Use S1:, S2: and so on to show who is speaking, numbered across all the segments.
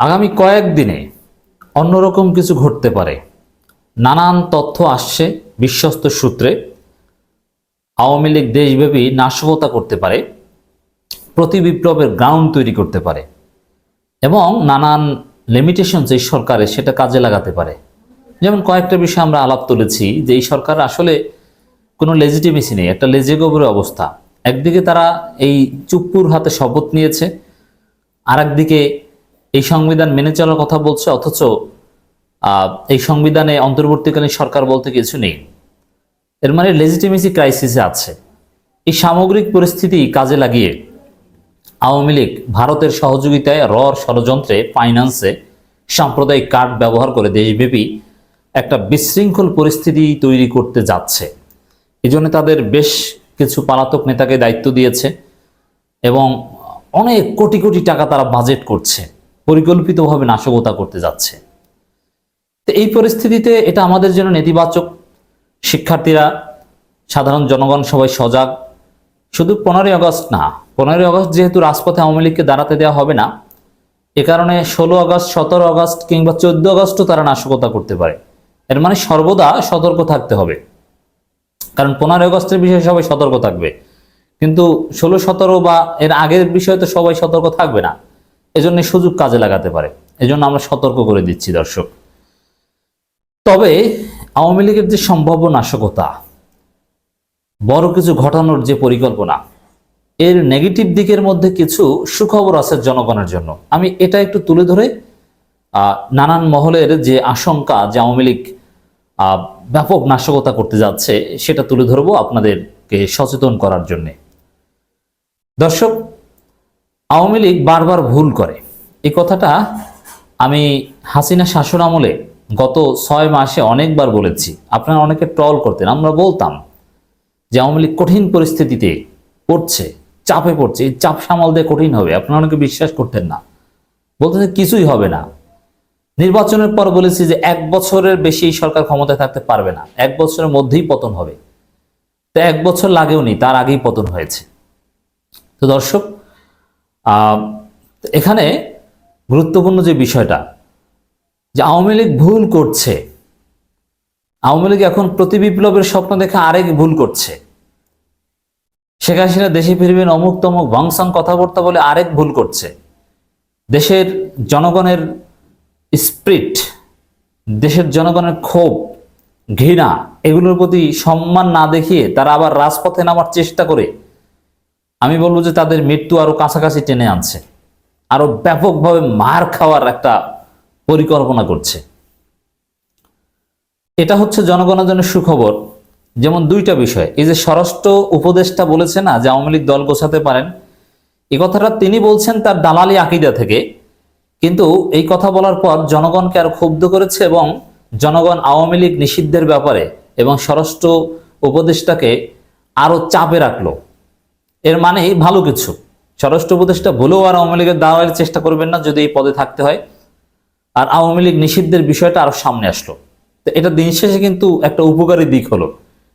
S1: আগামী কয়েকদিনে অন্যরকম কিছু ঘটতে পারে। নানান তথ্য আসছে বিশ্বস্ত সূত্রে। আওয়ামী লীগ দেশব্যাপী নাশকতা করতে পারে, প্রতি বিপ্লবের গ্রাউন্ড তৈরি করতে পারে এবং নানান লিমিটেশন যে সরকারের সেটা কাজে লাগাতে পারে। যেমন কয়েকটা বিষয় আমরা আলাপ তুলেছি যে এই সরকার আসলে কোনো লেজিটিমেসি নেই, একটা লেজেগোবরের অবস্থা। একদিকে তারা এই চুপ্পুর হাতে শপথ নিয়েছে আর একদিকে এই সংবিধান মেনে চলার কথা বলছে, অথচ এই সংবিধানে অন্তর্বর্তীকালীন সরকার বলতে কিছু নেই। এর মানে লেজিটিমেসি ক্রাইসিসে আছে। এই সামগ্রিক পরিস্থিতি কাজে লাগিয়ে আওয়ামী লীগ ভারতের সহযোগিতায় রর ষড়যন্ত্রে ফাইন্যান্সে সাম্প্রদায়িক কার্ড ব্যবহার করে দেশব্যাপী একটা বিশৃঙ্খল পরিস্থিতি তৈরি করতে যাচ্ছে। এই জন্য তাদের বেশ কিছু পলাতক নেতাকে দায়িত্ব দিয়েছে এবং অনেক কোটি কোটি টাকা তারা বাজেট করছে। পরিকল্পিতভাবে নাশকতা করতে যাচ্ছে। তো এই পরিস্থিতিতে এটা আমাদের জন্য নেতিবাচক। শিক্ষার্থীরা, সাধারণ জনগণ সবাই সজাগ। শুধু পনেরোই আগস্ট না, পনেরোই আগস্ট যেহেতু রাজপথে আওয়ামী লীগকে দাঁড়াতে দেওয়া হবে না, এ কারণে ষোলো আগস্ট, সতেরো আগস্ট কিংবা চোদ্দ আগস্টও তারা নাশকতা করতে পারে। এর মানে সর্বদা সতর্ক থাকতে হবে। কারণ পনেরোই আগস্টের বিষয়ে সবাই সতর্ক থাকবে। কিন্তু ষোলো, সতেরো বা এর আগের বিষয়ে তো সবাই সতর্ক থাকবে না। এজন্য সুযোগ কাজে লাগাতে পারে। এজন্য আমরা সতর্ক করে দিচ্ছি, দর্শক। তবে আওয়ামী লীগের যে সম্ভাব্য নাশকতা, বড় কিছু ঘটানোর যে পরিকল্পনা, এর নেগেটিভ দিকের মধ্যে কিছু সুখবর আছে জনগণের জন্য। আমি এটা একটু তুলে ধরে নানান মহলের যে আশঙ্কা যে আওয়ামী লীগ ব্যাপক নাশকতা করতে যাচ্ছে, সেটা তুলে ধরবো আপনাদেরকে সচেতন করার জন্যে। দর্শক আওয়ামী লীগ বারবার ভুল করে। এই কথাটা আমি হাসিনা শাসন আমলে গত ছয় মাসে অনেকবার বলেছি। আপনারা অনেকে ট্রল করতেন, আমরা বলতাম যে আওয়ামী লীগ কঠিন পরিস্থিতিতে পড়ছে, চাপে পড়ছে, এই চাপ সামাল দিয়ে কঠিন হবে। আপনারা অনেকে বিশ্বাস করতেন না। বলতেন কিছুই হবে না। নির্বাচনের পর বলেছি যে এক বছরের বেশি এই সরকার ক্ষমতায় থাকতে পারবে না। এক বছরের মধ্যেই পতন হবে। তো এক বছর লাগেও নি, তার আগেই পতন হয়েছে। তো দর্শক এখানে গুরুত্বপূর্ণ যে বিষয়টা, যে আওয়ামী লীগ ভুল করছে। আওয়ামী লীগ এখন প্রতি বিপ্লবের স্বপ্ন দেখে আরেক ভুল করছে। শেখ হাসিনা দেশে ফিরবেন অমুক তমুক ভাংসাং কথাবার্তা বলে আরেক ভুল করছে। দেশের জনগণের স্প্রিট, দেশের জনগণের ক্ষোভ, ঘৃণা, এগুলোর প্রতি সম্মান না দেখিয়ে তারা আবার রাজপথে নামার চেষ্টা করে আমি বলব যে তাদের মৃত্যু আরও কাছাকাছি টেনে আনছে। আরও ব্যাপকভাবে মার খাওয়ার একটা পরিকল্পনা করছে। এটা হচ্ছে জনগণের জন্য সুখবর। যেমন দুইটা বিষয়, এই যে স্বরাষ্ট্র উপদেষ্টা বলেছে না যে আওয়ামী লীগ দল গোছাতে পারেন, এ কথাটা তিনি বলছেন তার দালালি আকিদা থেকে। কিন্তু এই কথা বলার পর জনগণকে আরও ক্ষুব্ধ করেছে এবং জনগণ আওয়ামী লীগ নিষিদ্ধের ব্যাপারে এবং স্বরাষ্ট্র উপদেষ্টাকে আরও চাপে রাখল। এর মানে ভালো কিছু। স্বরাষ্ট্র উপদেষ্টা বলেও আর আওয়ামী লীগের দাওয়ার চেষ্টা করবেন না যদি এই পদে থাকতে হয়। আর আওয়ামী লীগ নিষিদ্ধের বিষয়টা আরও সামনে আসলো। তো এটা দিন শেষে কিন্তু একটা উপকারী দিক হলো।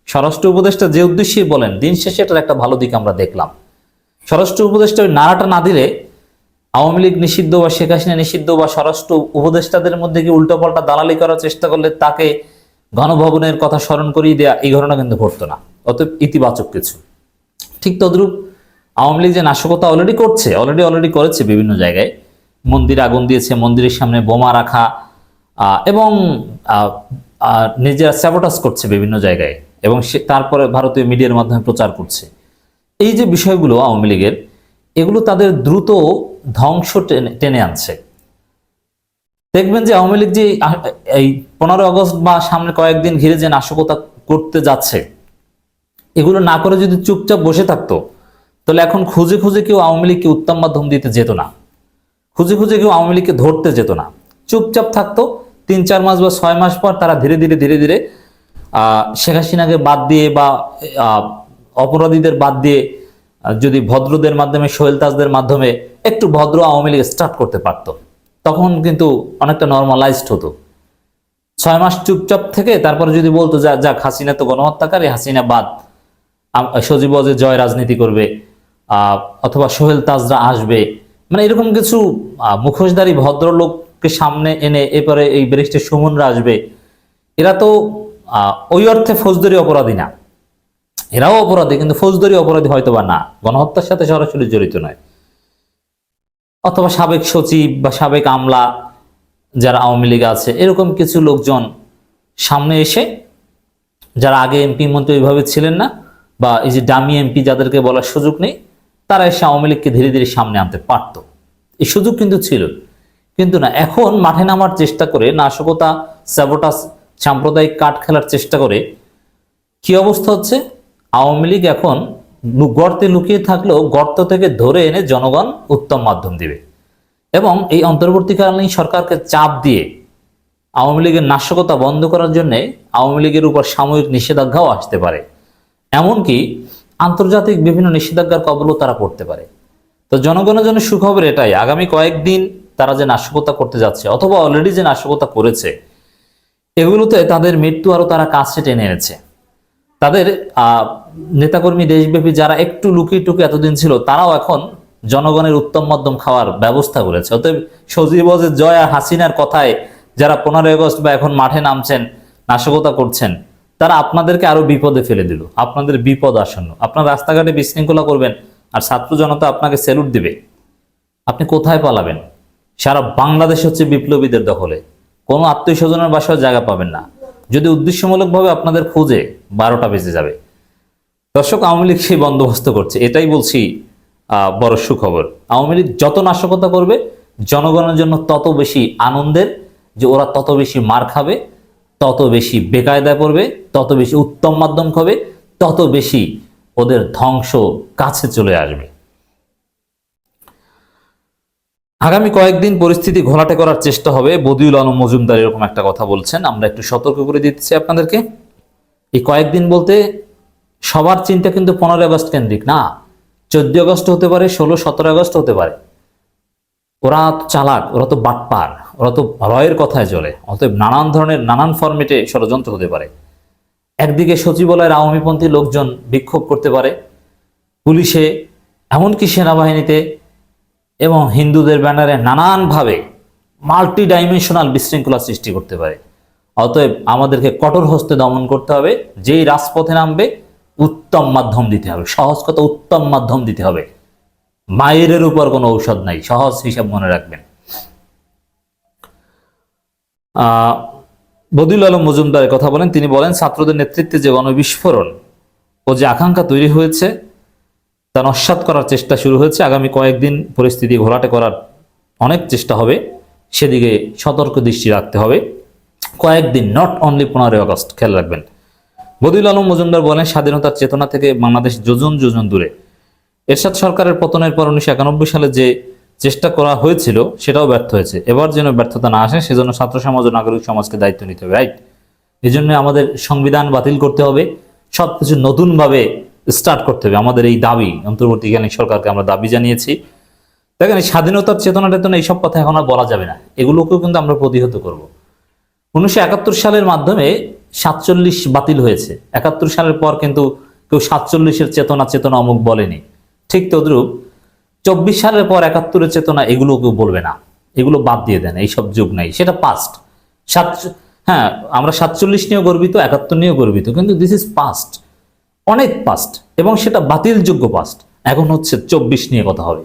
S1: স্বরাষ্ট্র উপদেষ্টা যে উদ্দেশ্যে বলেন, দিন শেষে এটার একটা ভালো দিক আমরা দেখলাম। স্বরাষ্ট্র উপদেষ্টা ওই নাড়াটা না দিলে আওয়ামী লীগ নিষিদ্ধ বা শেখ হাসিনা নিষিদ্ধ বা স্বরাষ্ট্র উপদেষ্টাদের মধ্যে কি উল্টোপাল্টা দালালি করার চেষ্টা করলে তাকে গণভবনের কথা স্মরণ করিয়ে দেয়া, এই ঘটনা কিন্তু ঘটতো না। অতএব ইতিবাচক কিছু। ঠিক তদ্রূপ আওয়ামী লীগ যে নাশকতা অলরেডি করছে অলরেডি অলরেডি করেছে বিভিন্ন জায়গায়। মন্দিরে আগুন দিয়েছে, মন্দিরের সামনে বোমা রাখা এবং নিজেরা স্যাবোটাস করছে বিভিন্ন জায়গায়, এবং সে, তারপরে ভারতীয় মিডিয়ার মাধ্যমে প্রচার করছে। এই যে বিষয়গুলো আওয়ামী লীগের, এগুলো তাদের দ্রুত ধ্বংস টেনে টেনে আনছে। দেখবেন যে আওয়ামী লীগ যে এই পনেরো আগস্ট বা সামনে কয়েকদিন ঘিরে যে নাশকতা করতে যাচ্ছে এগুলো না করে যদি চুপচাপ বসে থাকতো, তাহলে এখন খুঁজে খুঁজে কেউ আওয়ামী লীগকে উত্তম মাধ্যম দিতে যেত না। খুঁজে খুঁজে কেউ আওয়ামী লীগকে ধরতে যেত না। চুপচাপ থাকতো, তিন চার মাস বা ছয় মাস পর তারা ধীরে ধীরে ধীরে ধীরে শেখ হাসিনাকে বাদ দিয়ে বা অপরাধীদের বাদ দিয়ে যদি ভদ্রদের মাধ্যমে, সোহেল তাজদের মাধ্যমে একটু ভদ্র আওয়ামী লীগ স্টার্ট করতে পারতো, তখন কিন্তু অনেকটা নর্মালাইজড হতো। ছয় মাস চুপচাপ থেকে তারপরে যদি বলতো, যা, যাক, হাসিনা তো গণহত্যাকারী, হাসিনা বাদ। সজীব অজে জয় রাজনীতি করবে অথবা সোহেল তাজরা আসবে। মানে এরকম কিছু মুখোশধারী ভদ্রলোককে সামনে এনে এরপরে এই ব্যারিস্টার সুমনরা আসবে। এরা তো ওই অর্থে ফৌজদারি অপরাধী না। এরাও অপরাধী, কিন্তু ফৌজদারি অপরাধী হয়তো বা না। গণহত্যার সাথে সরাসরি জড়িত নয়। অথবা সাবেক সচিব বা সাবেক আমলা যারা আওয়ামী লীগ আছে, এরকম কিছু লোকজন সামনে এসে, যারা আগে এমপি মন্ত্রী ওইভাবে ছিলেন না বা এই যে ডামি এমপি যাদেরকে বলার সুযোগ নেই, তারা এসে আওয়ামী লীগকে ধীরে ধীরে সামনে আনতে পারত। এই সুযোগ কিন্তু ছিল। কিন্তু না, এখন মাঠে নামার চেষ্টা করে, নাশকতা, স্যাবোটাস, সাম্প্রদায়িক কাঠ খেলার চেষ্টা করে, কি অবস্থা হচ্ছে? আওয়ামী লীগ এখন গর্তে লুকিয়ে থাকলেও গর্ত থেকে ধরে এনে জনগণ উত্তম মাধ্যম দিবে। এবং এই অন্তর্বর্তীকালীন সরকারকে চাপ দিয়ে আওয়ামী লীগের নাশকতা বন্ধ করার জন্য আওয়ামী লীগের উপর সাময়িক নিষেধাজ্ঞাও আসতে পারে। এমনকি আন্তর্জাতিক বিভিন্ন নিষেধাজ্ঞার কবলও তারা পড়তে পারে। তো জনগণের জন্য সুখবর এটাই, আগামী কয়েকদিন তারা যে নাশকতা করতে যাচ্ছে অথবা অলরেডি যে নাশকতা করেছে, এগুলোতে তাদের মৃত্যু আরও তারা কাছে টেনে এনেছে। তাদের নেতাকর্মী দেশব্যাপী যারা একটু লুকিয়ে টুকি এতদিন ছিল, তারাও এখন জনগণের উত্তম মধ্যম খাওয়ার ব্যবস্থা করেছে। অতএব সজীবজের জয় আর হাসিনার কথায় যারা পনেরোই আগস্ট বা এখন মাঠে নামছেন, নাশকতা করছেন তারা আপনাদেরকে আরও বিপদে ফেলে দিল। আপনাদের বিপদ আসন্ন। আপনার রাস্তাঘাটে বিশৃঙ্খলা করবেন আর ছাত্র জনতা আপনাকে স্যালুট দিবে। আপনি কোথায় পালাবেন? সারা বাংলাদেশ হচ্ছে বিপ্লবীদের দখলে। কোনো আত্মীয় স্বজনের বাসায় জায়গা পাবেন না। যদি উদ্দেশ্যমূলকভাবে আপনাদের খোঁজে, বারোটা বেজে যাবে। দর্শক, আওয়ামী লীগ সেই বন্দোবস্ত করছে। এটাই বলছি বড় সুখবর। আওয়ামী লীগ যত নাশকতা করবে, জনগণের জন্য তত বেশি আনন্দের যে ওরা তত বেশি মার খাবে। তত বেশি বেকায়দায় পড়বে, তত বেশি উত্তম মাধ্যম হবে তত বেশি ওদের ধ্বংস কাছে চলে আসবে। আগামী কয়েকদিন পরিস্থিতি ঘোলাটে করার চেষ্টা হবে। বদিউল আলম মজুমদার এরকম একটা কথা বলছেন। আমরা একটু সতর্ক করে দিচ্ছি আপনাদেরকে। এই কয়েকদিন বলতে সবার চিন্তা কিন্তু পনেরোই আগস্ট কেন্দ্রিক, না? চোদ্দ আগস্ট হতে পারে, ষোলো সতেরো আগস্ট হতে পারে। ওরা চালাক, ওরা তো বাটপার। ওরা তো রয়ের কথায় চলে, অতএব নানান ধরনের, নানান ফরমেটে ষড়যন্ত্র হতে পারে। একদিকে সচিবালয়ের আওয়ামীপন্থী লোকজন বিক্ষোভ করতে পারে, পুলিশে, এমনকি সেনাবাহিনীতে, এবং হিন্দুদের ব্যানারে নানানভাবে মাল্টি ডাইমেনশনাল বিশৃঙ্খলা সৃষ্টি করতে পারে। অতএব আমাদেরকে কঠোর হস্তে দমন করতে হবে, যেই রাজপথে নামবে, উত্তম মাধ্যম দিতে হবে, সহজ কথা উত্তম মাধ্যম দিতে হবে। মায়ের উপর কোনো ঔষধ নাই, সহজ হিসাব মনে রাখবেন। বদিউল আলম মজুমদার কথা বলেন। তিনি বলেন, ছাত্রদের নেতৃত্বে যে গণবিস্ফোরণ ও যে আকাঙ্ক্ষা তৈরি হয়েছে, তা নস্বাত করার চেষ্টা শুরু হয়েছে। আগামী কয়েকদিন পরিস্থিতি ঘোলাটে করার অনেক চেষ্টা হবে। সেদিকে সতর্ক দৃষ্টি রাখতে হবে। কয়েকদিন নট অনলি পনেরোই আগস্ট, খেয়াল রাখবেন। বদিউল আলম মজুমদার বলেন, স্বাধীনতার চেতনা থেকে বাংলাদেশ যোজন যোজন দূরে। এরশাদ সরকারের পতনের পর উনিশশো একানব্বই সালে যে চেষ্টা করা হয়েছিল, সেটাও ব্যর্থ হয়েছে। এবার যেন ব্যর্থতা না আসে, সেজন্য ছাত্র সমাজ ও নাগরিক সমাজকে দায়িত্ব নিতে হবে রাইট এই জন্য আমাদের সংবিধান বাতিল করতে হবে, সবকিছু নতুনভাবে স্টার্ট করতে হবে। আমাদের এই দাবি, অন্তর্বর্তীকালীন সরকারকে আমরা দাবি জানিয়েছি। দেখেন, এই স্বাধীনতার চেতনা টেতনা এইসব কথা এখন আর বলা যাবে না। এগুলোকেও কিন্তু আমরা প্রতিহত করব। উনিশশো একাত্তর সালের মাধ্যমে সাতচল্লিশ বাতিল হয়েছে। একাত্তর সালের পর কিন্তু কেউ সাতচল্লিশের চেতনা চেতনা অমুক বলেনি। ঠিক তদ্রুপ চব্বিশ সালের পর একাত্তরের চেতনা এগুলো কেউ বলবে না। এগুলো বাদ দিয়ে দেন, এইসব যুগ নাই। সেটা পাস্ট সাত হ্যাঁ আমরা সাতচল্লিশ নিয়েও গর্বিত, একাত্তর নিয়েও গর্বিত, কিন্তু দিস ইজ পাস্ট অনেক পাস্ট এবং সেটা বাতিলযোগ্য পাস্ট এখন হচ্ছে চব্বিশ নিয়ে কথা হবে।